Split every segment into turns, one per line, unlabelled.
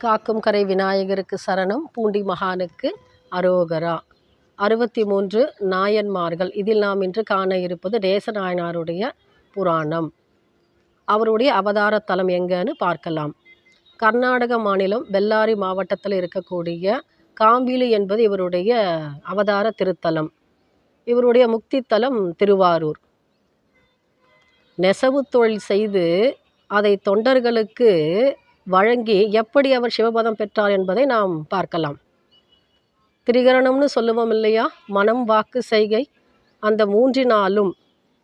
காக்கும் கரை விநாயகருக்கு சரணம் பூண்டி மகானுக்கு அரோகரா. அறுபத்தி மூன்று நாயன்மார்கள். இதில் நாம் இன்று காண இருப்பது தேசநாயனாருடைய புராணம். அவருடைய அவதார தலம் எங்கன்னு பார்க்கலாம். கர்நாடக மாநிலம் பெல்லாரி மாவட்டத்தில் இருக்கக்கூடிய காம்பிலி என்பது இவருடைய அவதார திருத்தலம். இவருடைய முக்தித்தலம் திருவாரூர். நெசவு தொழில் செய்து அதை தொண்டர்களுக்கு வழங்கி எப்படி அவர் சிவபதம் பெற்றார் என்பதை நாம் பார்க்கலாம். திரிகரணம்னு சொல்லுவோம் இல்லையா? மனம் வாக்கு செய்கை. அந்த மூன்றினாலும்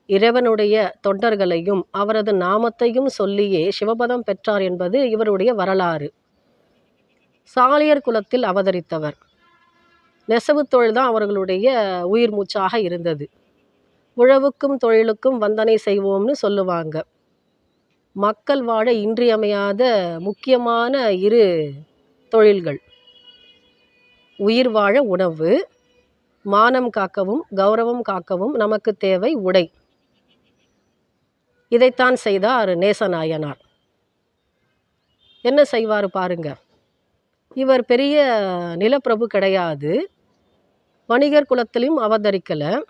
இறைவனுடைய தொண்டர்களையும் அவரது நாமத்தையும் சொல்லியே சிவபதம் பெற்றார் என்பது இவருடைய வரலாறு. சாலியர் குலத்தில் அவதரித்தவர். நெசவு தொழில் தான் அவர்களுடைய உயிர் மூச்சாக இருந்தது. உழவுக்கும் தொழிலுக்கும் வந்தனை செய்வோம்னு சொல்லுவாங்க. மக்கள் வாழ இன்றியமையாத முக்கியமான இரு தொழில்கள். உயிர் வாழ உணவு மானம் காக்கவும் கௌரவம் காக்கவும் நமக்கு தேவை உடை. இதைத்தான் செய்தார் நேசநாயனார். என்ன செய்வார் பாருங்க. இவர் பெரிய நிலப்பிரபு கிடையாது. வணிகர் குலத்திலையும் அவதரிக்கலை.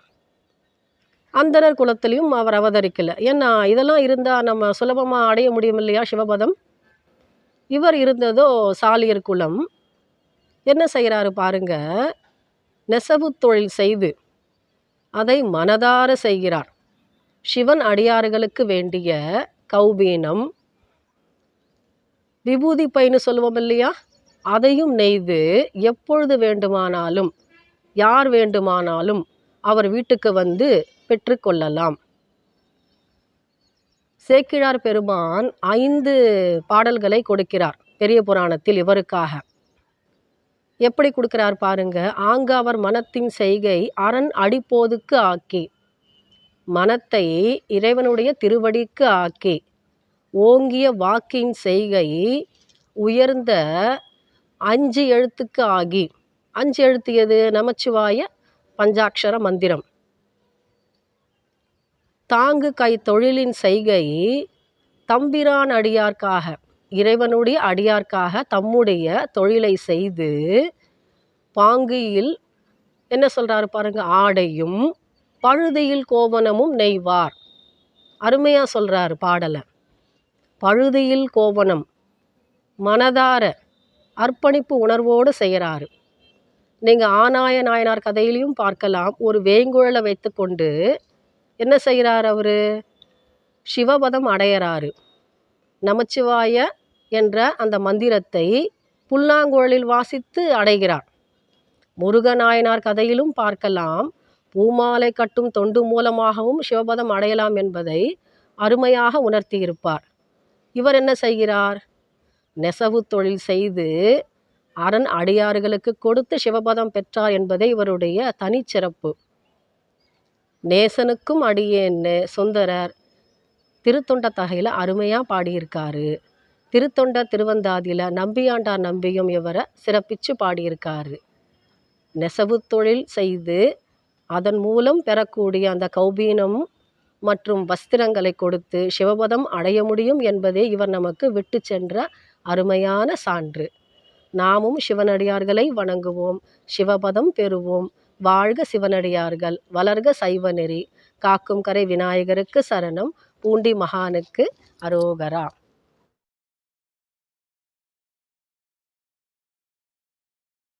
அந்தனர் குலத்திலையும் அவர் அவதரிக்கலை. ஏன்னா இதெல்லாம் இருந்தால் நம்ம சுலபமாக அடைய முடியும் இல்லையா சிவபதம்? இவர் இருந்ததோ சாலியர் குலம். என்ன செய்கிறாரு பாருங்க நெசவு தொழில் செய்து அதை மனதார செய்கிறார். சிவன் அடியார்களுக்கு வேண்டிய கௌபீனம் விபூதி பைன்னு சொல்லுவோம் இல்லையா? அதையும் நெய்து எப்பொழுது வேண்டுமானாலும் யார் வேண்டுமானாலும் அவர் வீட்டுக்கு வந்து பெற்றுக்கொள்ளலாம். சேக்கிழார் பெருமான் ஐந்து பாடல்களை கொடுக்கிறார் பெரிய புராணத்தில் இவருக்காக. எப்படி கொடுக்கிறார் பாருங்க ஆங்காவர் மனத்தின் செய்கை அரண் அடிப்போதுக்கு ஆக்கி. மனத்தை இறைவனுடைய திருவடிக்கு ஆக்கி. ஓங்கிய வாக்கின் செய்கை உயர்ந்த அஞ்சு எழுத்துக்கு ஆகி. அஞ்சு எழுத்து எது? நமச்சிவாய பஞ்சாட்சர மந்திரம். தாங்கு கை தொழிலின் செய்கை தம்பிரான் அடியார்க்காக இறைவனுடைய அடியார்க்காக தம்முடைய தொழிலை செய்து பாங்கியில் என்ன சொல்கிறாரு பாருங்க ஆடையும் பழுதியில் கோவனமும் நெய்வார். அருமையாக சொல்கிறாரு பாடலை. பழுதியில் கோவனம் மனதார அர்ப்பணிப்பு உணர்வோடு செய்கிறாரு. நீங்கள் ஆனாய நாயனார் கதையிலையும் பார்க்கலாம். ஒரு வேங்குழலை வைத்துக்கொண்டு என்ன செய்கிறார் அவர்? சிவபதம் அடையிறாரு. நமச்சிவாய என்ற அந்த மந்திரத்தை புல்லாங்குழலில் வாசித்து அடைகிறார். முருகநாயனார் கதையிலும் பார்க்கலாம். பூமாலை கட்டும் தொண்டு மூலமாகவும் சிவபதம் அடையலாம் என்பதை அருமையாக உணர்த்தியிருப்பார். இவர் என்ன செய்கிறார்? நெசவு தொழில் செய்து அரண் அடியார்களுக்கு கொடுத்து சிவபதம் பெற்றார் என்பதே இவருடைய தனிச்சிறப்பு. நேசனுக்கும் அடியேன்னு சுந்தரர். திருத்தொண்ட தகையில் அருமையாக பாடியிருக்காரு. திருத்தொண்ட திருவந்தாதியில் நம்பியாண்டார் நம்பியும் இவரை சிறப்பித்து பாடியிருக்காரு. நெசவு தொழில் செய்து அதன் மூலம் பெறக்கூடிய அந்த கௌபீனம் மற்றும் வஸ்திரங்களை கொடுத்து சிவபதம் அடைய முடியும் என்பதே இவர் நமக்கு விட்டு சென்ற அருமையான சான்று. நாமும் சிவனடியார்களை வணங்குவோம். சிவபதம் பெறுவோம். வாழ்க சிவனடியார்கள் வளர்க சைவ நெறி காக்கும் கரை விநாயகருக்கு சரணம் பூண்டி மகானுக்கு அரோகரா.